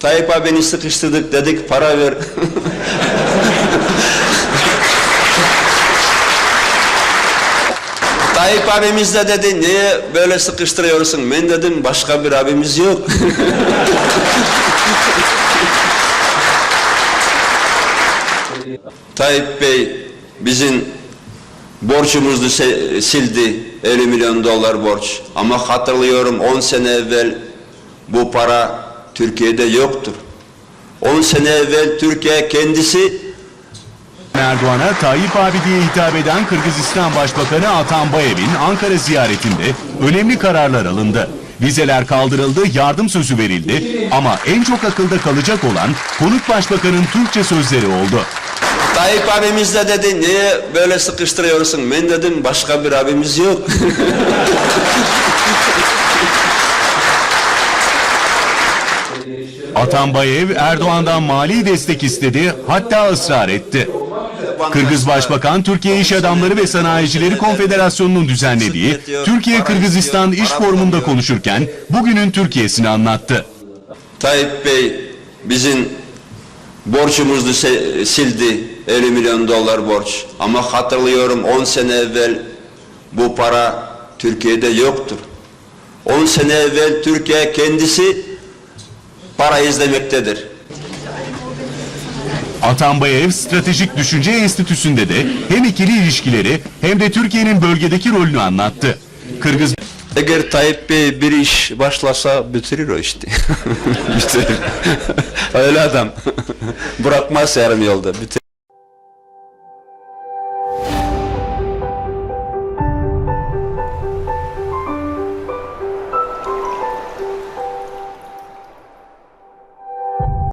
Tayyip abini sıkıştırdık dedik para ver. Tayyip abimiz de dedi niye böyle sıkıştırıyorsun? Ben dedim başka bir abimiz yok. Tayyip Bey bizim borcumuzu sildi 50 milyon dolar borç. Ama hatırlıyorum 10 sene evvel bu para Türkiye'de yoktur. 10 sene evvel Türkiye kendisi Erdoğan'a Tayyip abi diye hitap eden Kırgızistan Başbakanı Atambayev'in Ankara ziyaretinde önemli kararlar alındı. Vizeler kaldırıldı, yardım sözü verildi ama en çok akılda kalacak olan konuk başbakanın Türkçe sözleri oldu. Tayyip abimiz de dedi niye böyle sıkıştırıyorsun? Ben dedim başka bir abimiz yok. Atambayev Erdoğan'dan mali destek istedi, hatta ısrar etti. Kırgız Başbakan Türkiye İş Adamları ve Sanayicileri Konfederasyonu'nun düzenlediği Türkiye Kırgızistan İş Forumu'nda konuşurken bugünün Türkiye'sini anlattı. Tayyip Bey bizim borcumuzu sildi 50 milyon dolar borç. Ama hatırlıyorum 10 sene evvel bu para Türkiye'de yoktur. 10 sene evvel Türkiye kendisi para izlemektedir. Atambayev Stratejik Düşünce Enstitüsü'nde de hem ikili ilişkileri hem de Türkiye'nin bölgedeki rolünü anlattı. Kırgız Eğer Tayyip Bey bir iş başlasa bitirir o işte. bitirir. Öyle adam. Bırakmaz yarım yolda. Bitirir.